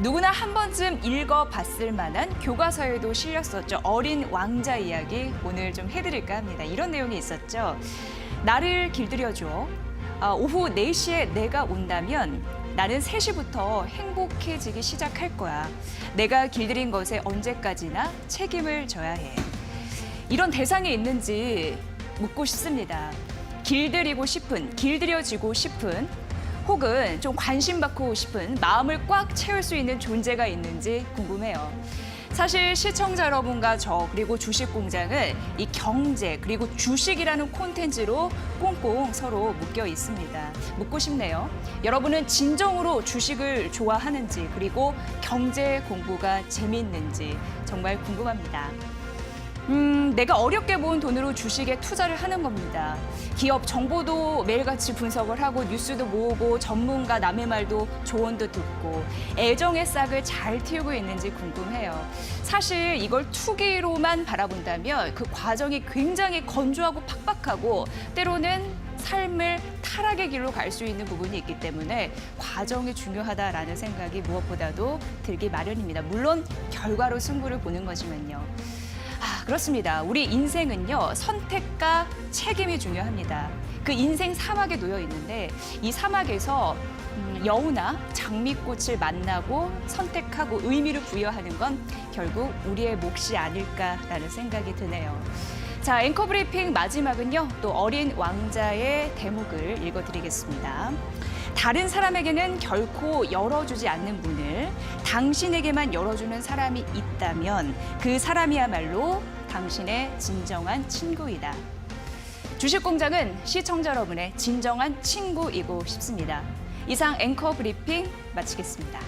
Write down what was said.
누구나 한 번쯤 읽어봤을 만한 교과서에도 실렸었죠. 어린 왕자 이야기 오늘 좀 해드릴까 합니다. 이런 내용이 있었죠. 나를 길들여줘. 아, 오후 4시에 내가 온다면 나는 3시부터 행복해지기 시작할 거야. 내가 길들인 것에 언제까지나 책임을 져야 해. 이런 대상이 있는지 묻고 싶습니다. 길들이고 싶은, 길들여지고 싶은, 혹은 좀 관심 받고 싶은 마음을 꽉 채울 수 있는 존재가 있는지 궁금해요. 사실 시청자 여러분과 저 그리고 주식 공장은 이 경제 그리고 주식이라는 콘텐츠로 꽁꽁 서로 묶여 있습니다. 묻고 싶네요. 여러분은 진정으로 주식을 좋아하는지 그리고 경제 공부가 재밌는지 정말 궁금합니다. 음, 내가 어렵게 모은 돈으로 주식에 투자를 하는 겁니다. 기업 정보도 매일같이 분석을 하고 뉴스도 모으고 전문가 남의 말도 조언도 듣고 애정의 싹을 잘 틔우고 있는지 궁금해요. 사실 이걸 투기로만 바라본다면 그 과정이 굉장히 건조하고 팍팍하고 때로는 삶을 타락의 길로 갈 수 있는 부분이 있기 때문에 과정이 중요하다라는 생각이 무엇보다도 들기 마련입니다. 물론 결과로 승부를 보는 거지만요. 아, 그렇습니다. 우리 인생은요, 선택과 책임이 중요합니다. 그 인생 사막에 놓여 있는데, 이 사막에서 음, 여우나 장미꽃을 만나고 선택하고 의미를 부여하는 건 결국 우리의 몫이 아닐까라는 생각이 드네요. 자, 앵커 브리핑 마지막은요, 또 어린 왕자의 대목을 읽어드리겠습니다. 다른 사람에게는 결코 열어주지 않는 문을 당신에게만 열어주는 사람이 있다면 그 사람이야말로 당신의 진정한 친구이다. 주식공장은 시청자 여러분의 진정한 친구이고 싶습니다. 이상 앵커 브리핑 마치겠습니다.